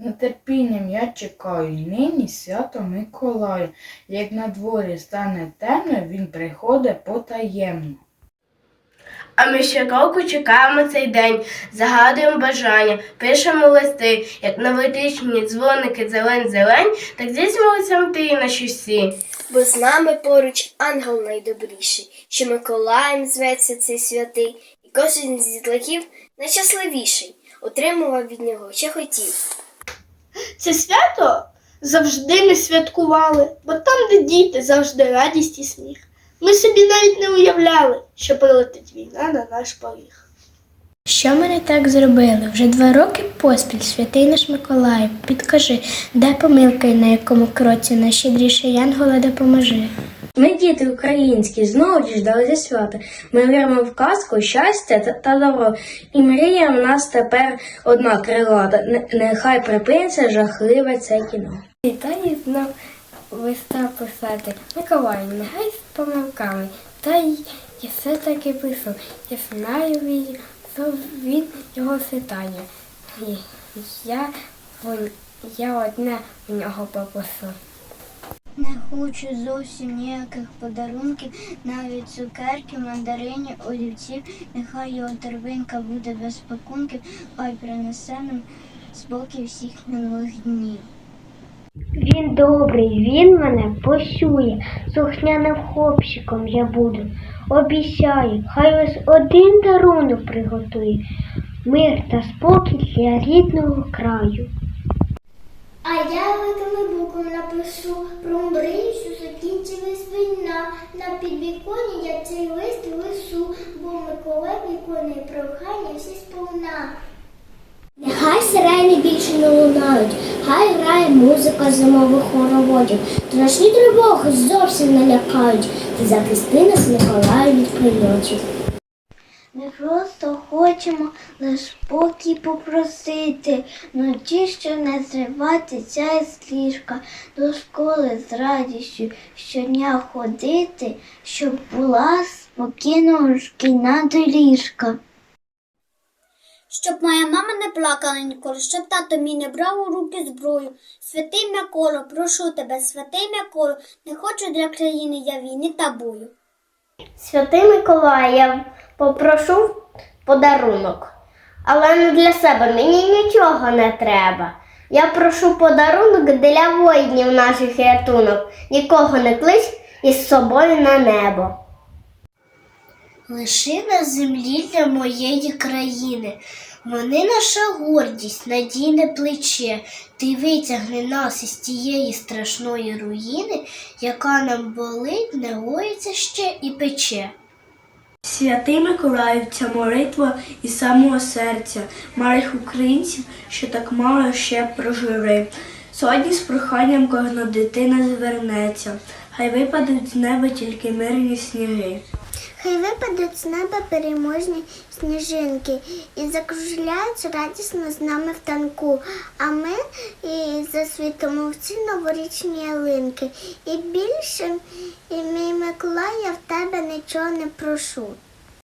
Нетерпінням я чекаю нині свято Миколая. Як на дворі стане темно, він приходить потаємно. А ми щороку чекаємо цей день, загадуємо бажання, пишемо листи, як новорічні дзвоники зелень-зелень, так здійснювалися мрії наші всі. Бо з нами поруч ангел найдобріший, що Миколаєм зветься цей святий, і кожен з дітлахів найщасливіший, отримував від нього, що хотів. Це свято завжди ми святкували, бо там, де діти, завжди радість і сміх. Ми собі навіть не уявляли, що прилетить війна на наш поріг. Що ми не так зробили? Вже два роки поспіль, святий наш Миколай, підкажи, де помилка і на якому кроці найщедріше Янгола допоможи. Ми, діти українські, знову діждалися свята. Ми віримо в казку, щастя та, добро. І мрія в нас тепер одна крилата. Нехай припиниться жахливе це кіно. Вітаю знов листа писати. Миколай, нехай з помилками. Та й я все таки пишу. Я знаю він, його питання. Я, я одне у нього попрошу. Не хочу зовсім ніяких подарунків, навіть цукерки, мандарині, олівців. Нехай його торбинка буде без пакунків, хай принесе нам спокій всіх минулих днів. Він добрий, він мене пощує, слухняним хлопчиком я буду. Обіцяю, хай ось один дарунок приготує, мир та спокій для рідного краю. А я буквами напишу про мрію, що закінчилась війна. На підвіконні я цей лист лису, бо Миколай виконує прохання всі сповна. Нехай сирени більше не лунають, хай грає музика зимових хороводів. Страшні тривоги зовсім не лякають. Ти захисти нас, Миколаю, від прильотів. Ми просто хочемо лиш спокій попросити, вночі, що не зриватися з ліжка, до школи з радістю щодня ходити, щоб була спокійно шкільна доріжка. Щоб моя мама не плакала ніколи, щоб тато мій не брав у руки зброю. Святий Миколо, прошу тебе, святий Миколо, не хочу для країни я війни та бою. Святий Миколай, я попрошу подарунок, але не для себе, мені нічого не треба. Я прошу подарунок для воїнів наших рятунок. Нікого не клич із собою на небо. Лиши на землі для моєї країни. Вони наша гордість, надійне плече. Ти витягни нас із тієї страшної руїни, яка нам болить, не гоїться ще і пече. Святий Миколаїв, молитва із самого серця, малих українців, що так мало ще прожили. Сьогодні з проханням кожна дитина звернеться, хай випадуть з неба тільки мирні сніги. Хай випадуть з неба переможні сніжинки і закружляють радісно з нами в танку. А ми і засвітимо в ці новорічні ялинки. І більше, і мій Миколай, я в тебе нічого не прошу.